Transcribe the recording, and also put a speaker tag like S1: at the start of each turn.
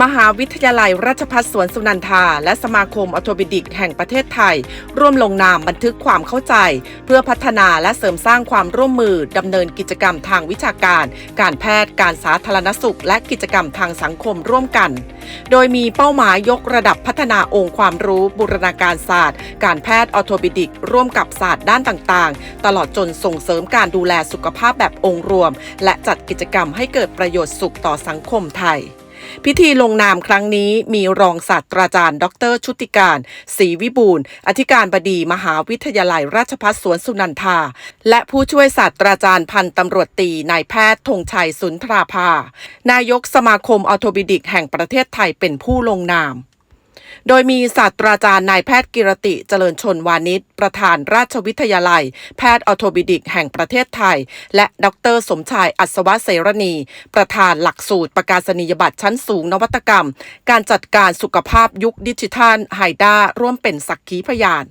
S1: มหาวิทยาลัยราชภัฏสวนสุนันทา และสมาคมออโทบิดิกแห่งประเทศไทย ร่วมลงนามบันทึกความเข้าใจ เพื่อพัฒนาและเสริมสร้างความร่วมมือดำเนินกิจกรรมทางวิชาการ การแพทย์การสาธารณสุข และกิจกรรมทางสังคมร่วมกัน โดยมีเป้าหมายยกระดับพัฒนาองค์ความรู้บูรณาการศาสตร์ การแพทย์ออโทบิดิก ร่วมกับศาสตร์ด้านต่างๆ ตลอดจนส่งเสริมการดูแลสุขภาพแบบองค์รวม และจัดกิจกรรมให้เกิดประโยชน์สุขต่อสังคมไทย พิธีลงนามครั้งนี้มีรองศาสตราจารย์ ดร ชุติการศรีวิบูลย์อธิการบดีมหาวิทยาลัยราชภัฏสวนสุนันทา และผู้ช่วยศาสตราจารย์พันตำรวจตีนายแพทย์ธงชัยสุนทราภา นายกสมาคมออโทบิดิกแห่งประเทศไทยเป็นผู้ลงนาม โดยมีศาสตราจารย์นายแพทย์กิรติเจริญชนวานิชประธานราชวิทยาลัย แพทย์ออโทบิดิกแห่งประเทศไทย และดรสมชายอัศวะเสรณี ประธานหลักสูตรประกาศนียบัตรชั้นสูงนวัตกรรม การจัดการสุขภาพยุคดิจิทัลไฮด้าร่วมเป็นสักขีพยาน